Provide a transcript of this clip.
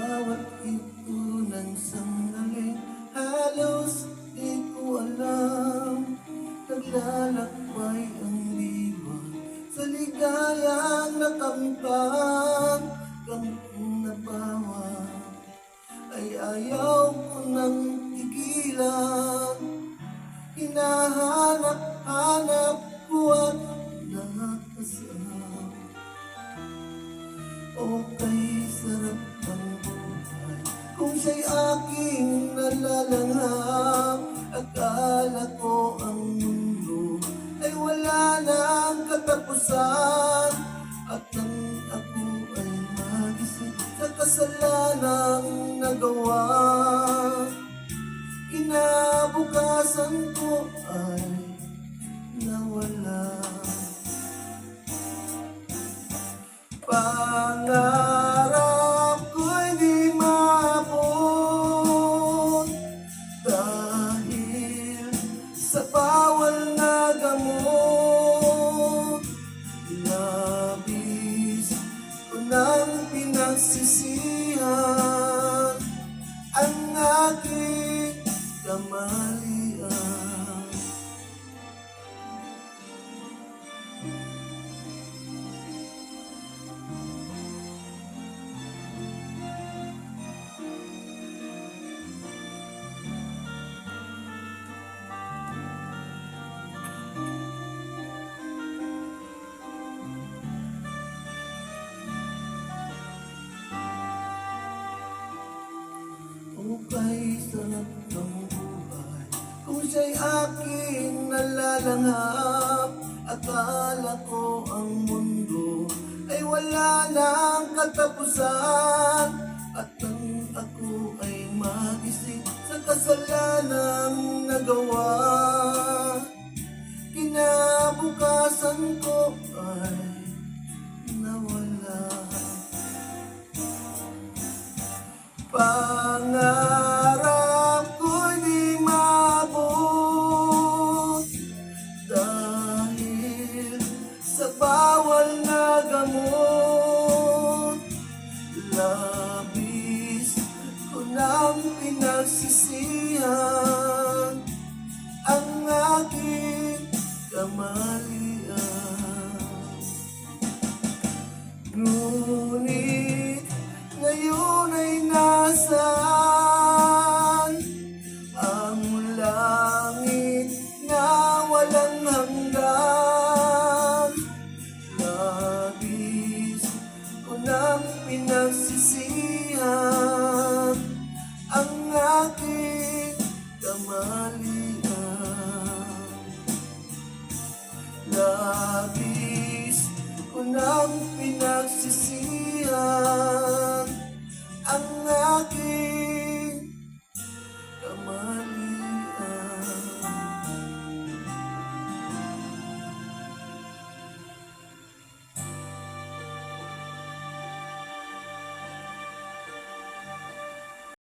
Isang sandaling halos di ko alam. Naglalakbay ang diwa Sa ligayang nakamtan Kang nabawa Ay ayaw ko nang tigilan Hinahanap-hanap Siya'y aking nalalanghap. Akala ko ang mundo Ay wala nang katapusan. At nang ako ay magising Sa kasalanang nagawa Kinabukasan ko ay nawala. Pangarap Labis nang pinagsisihan Ang aking kamalian Ukay sarap ng buhay Kung siya'y aking nalalanghap Akala ko ang mundo Ay wala nang katapusan. At nang ako ay magising Sa kasalanang nagawa. Kinabukasan ko ay nawala. Pangarap Labis ko nang pinagsisihan. Ang aking kamalian. Ngunit ngayon ay nasaan? Ang langit hanggan. Labis ko nang pinagsisihan kamalian Labis ko nang pinagsisihan